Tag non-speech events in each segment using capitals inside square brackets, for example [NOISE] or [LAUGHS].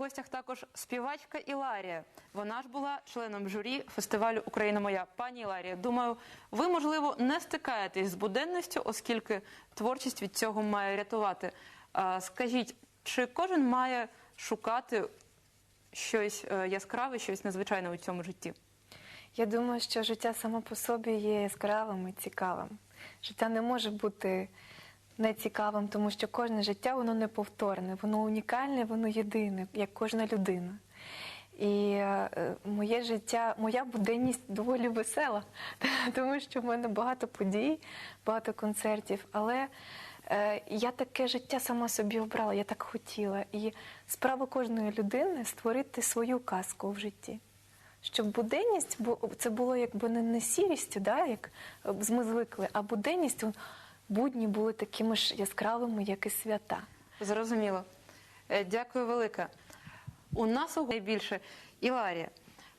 гостях також співачка Іларія. Вона ж була членом журі фестивалю Україна моя. Пані Іларія, думаю, ви можливо не стикаєтесь з буденністю, оскільки творчість від цього має рятувати. Скажіть, чи кожен має шукати щось е, яскраве, щось незвичайне у цьому житті? Я думаю, що життя само по собі є яскравим і цікавим. Життя не може бути нецікавим, тому що кожне життя воно неповторне, воно унікальне, воно єдине, як кожна людина. І е, моє життя, моя буденність доволі весела, [LAUGHS] тому що в мене багато подій, багато концертів. Але е, я таке життя сама собі обрала, я так хотіла. І справа кожної людини створити свою казку в житті. Щоб буденність це було якби не, не сірістю, да, як е, ми звикли, а буденність будні були такими ж яскравими, як і свята. Зрозуміло. Е, Дякую велике. У нас у найбільше Іларія.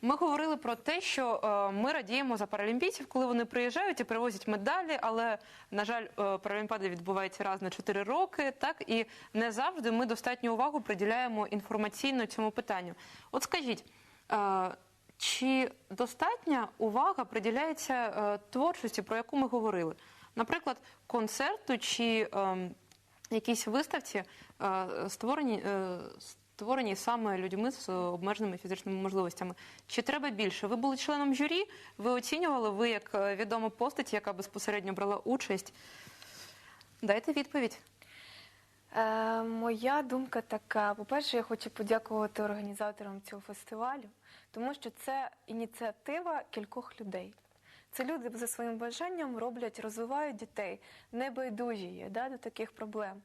Ми говорили про те, що е, ми радіємо за паралімпійців, коли вони приїжджають і привозять медалі, але, на жаль, е, паралімпіади відбуваються раз на 4 роки, так і не завжди ми достатню увагу приділяємо інформаційно цьому питанню. От скажіть, чи достатня увага приділяється творчості, про яку ми говорили? Наприклад, концерту чи ем, якісь виставці е, створені, е, створені саме людьми з обмеженими фізичними можливостями. Чи треба більше? Ви були членом журі, ви оцінювали, ви як е, відома постать, яка безпосередньо брала участь. Дайте відповідь. Е, моя думка така: по-перше, я хочу подякувати організаторам цього фестивалю, тому що це ініціатива кількох людей. Це люди за своїм бажанням роблять, розвивають дітей, небайдужі є да, до таких проблем.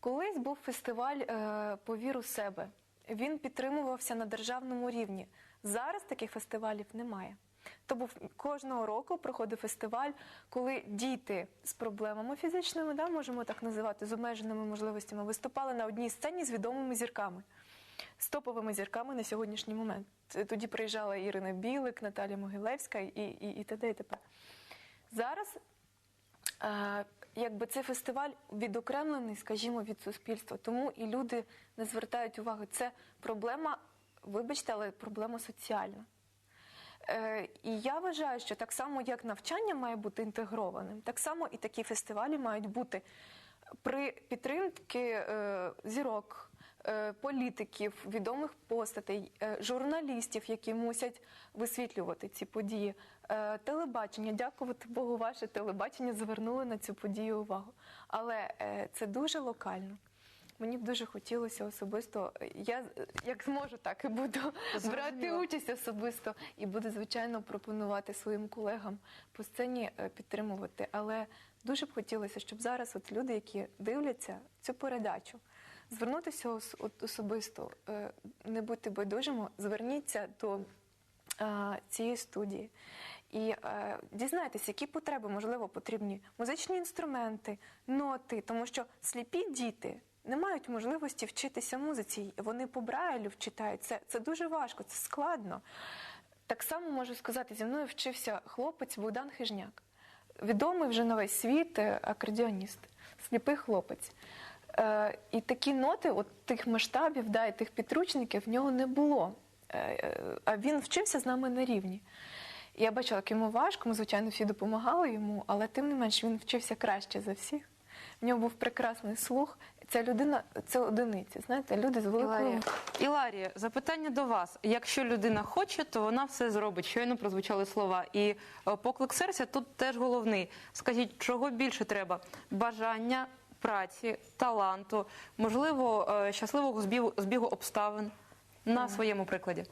Колись був фестиваль е, «Повір у себе. Він підтримувався на державному рівні. Зараз таких фестивалів немає. То був кожного року проходив фестиваль, коли діти з проблемами фізичними, да, можемо так називати, з обмеженими можливостями, виступали на одній сцені з відомими зірками, з топовими зірками на сьогоднішній момент. Тоді приїжджала Ірина Білик, Наталія Могилевська і, і, і т.д. і т.п. Зараз е, якби цей фестиваль відокремлений, скажімо, від суспільства, тому і люди не звертають уваги. Це проблема, вибачте, але проблема соціальна. Е, І я вважаю, що так само, як навчання має бути інтегрованим, так само і такі фестивалі мають бути при підтримці е, зірок, політиків, відомих постатей, е, журналістів, які мусять висвітлювати ці події. Е, Телебачення, дякувати Богу, ваше телебачення звернули на цю подію увагу. Але е, це дуже локально. Мені б дуже хотілося особисто. Я е, як зможу, так і буду брати участь особисто і буду звичайно пропонувати своїм колегам по сцені е, підтримувати. Але дуже б хотілося, щоб зараз от люди, які дивляться цю передачу, звернутися особисто, е, не будьте байдужими, зверніться до е, цієї студії і е, дізнайтеся, які потреби можливо потрібні музичні інструменти, ноти, тому що сліпі діти. Не мають можливості вчитися музиці. Вони по Брайлю вчитають. Це, це дуже важко, це складно. Так само можу сказати, зі мною вчився хлопець Богдан Хижняк. Відомий вже на весь світ акордіоніст, сліпий хлопець. Е, і такі ноти, от тих масштабів, да, і тих підручників в нього не було. Е, е, а він вчився з нами на рівні. Я бачила, як йому важко, ми, звичайно, всі допомагали йому, але тим не менш він вчився краще за всіх. В нього був прекрасний слух. Ця людина це одиниці. Знаєте, люди з великою Іларія. Іларія, запитання до вас. Якщо людина хоче, то вона все зробить. Щойно прозвучали слова. І поклик серця тут теж головний. Скажіть, чого більше треба? Бажання, праці, таланту, можливо, е, щасливого збігу, збігу обставин на своєму прикладі.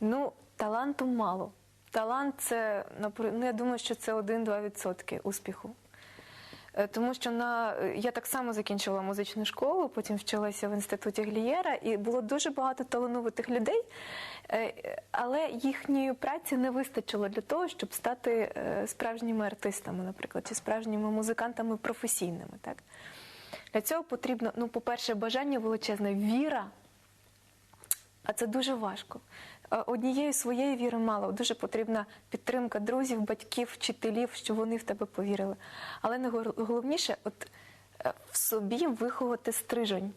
Ну, таланту мало. Талант це ну, я думаю, що це 1-2% успіху. Е, Тому що на я так само закінчила музичну школу, потім вчилася в інституті Глієра, і було дуже багато талановитих людей, е, але їхньої праці не вистачило для того, щоб стати е, справжніми артистами, наприклад, чи справжніми музикантами професійними. Так? Для цього потрібно, ну, по-перше, бажання величезне, віра а це дуже важко. Однією Однієї своєї віри мало. Дуже потрібна підтримка друзів, батьків, вчителів, щоб вони в тебе повірили. Але найголовніше, от е, в собі виховати стрижень.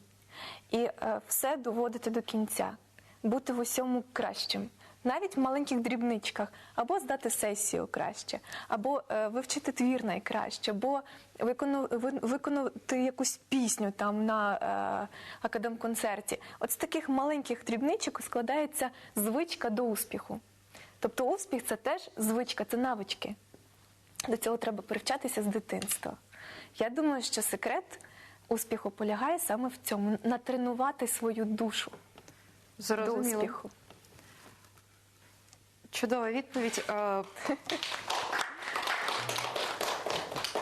і е, все доводити до кінця, бути в усьому кращим. Навіть в маленьких дрібничках, або здати сесію краще, або е, вивчити твір найкраще, або викону- ви- виконати якусь пісню там на е, академконцерті. От з таких маленьких дрібничок складається звичка до успіху. Тобто успіх це теж звичка, це навички. До цього треба привчатися з дитинства. Я думаю, що секрет успіху полягає саме в цьому натренувати свою душу до успіху. Чудова відповідь. Е,